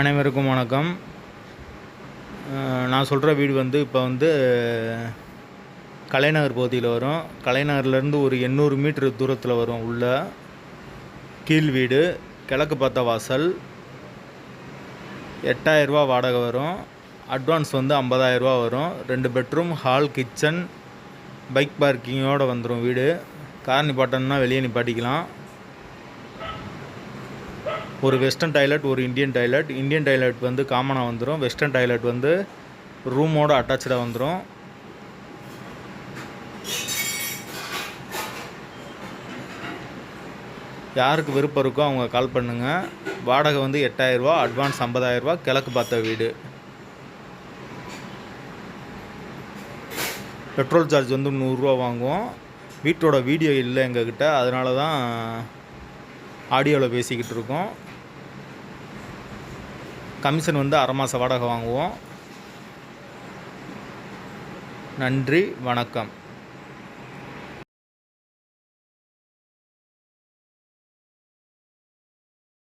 அனைவருக்கும் வணக்கம். நான் சொல்கிற வீடு வந்து இப்போ வந்து கலைநகர் பகுதியில் வரும். கலைநகர்லேருந்து ஒரு எண்ணூறு மீட்ரு தூரத்தில் வரும் உள்ள கீழ் வீடு. கிழக்கு பார்த்த வாசல். எட்டாயிரரூபா வாடகை வரும். அட்வான்ஸ் வந்து ஐம்பதாயிரரூபா வரும். ரெண்டு பெட்ரூம் ஹால் கிச்சன் பைக் பார்க்கிங்கோடு வந்துடும் வீடு. கார் நிப்பாட்டணும்னா வெளியே நிப்பாட்டிக்கலாம். ஒரு வெஸ்டர்ன் டாய்லெட் ஒரு இந்தியன் டாய்லெட் இந்தியன் டாய்லெட் வந்து காமனாக வந்துடும் வெஸ்டர்ன் டாய்லெட் வந்து ரூமோட அட்டாச்சாக வந்துடும் யாருக்கு விருப்பம் இருக்கோ அவங்க கால் பண்ணுங்கள் வாடகை வந்து எட்டாயிரரூபா அட்வான்ஸ் 50000 கிழக்கு பார்த்த வீடு. பெட்ரோல் சார்ஜ் வந்து நூறுரூவா வாங்குவோம். வீட்டோட வீடியோ இல்லை எங்ககிட்ட. அதனால தான் ஆடியோவில் பேசிக்கிட்டு இருக்கோம். கமிஷன் வந்து அரை மாத வாடகை வாங்குவோம். நன்றி வணக்கம்.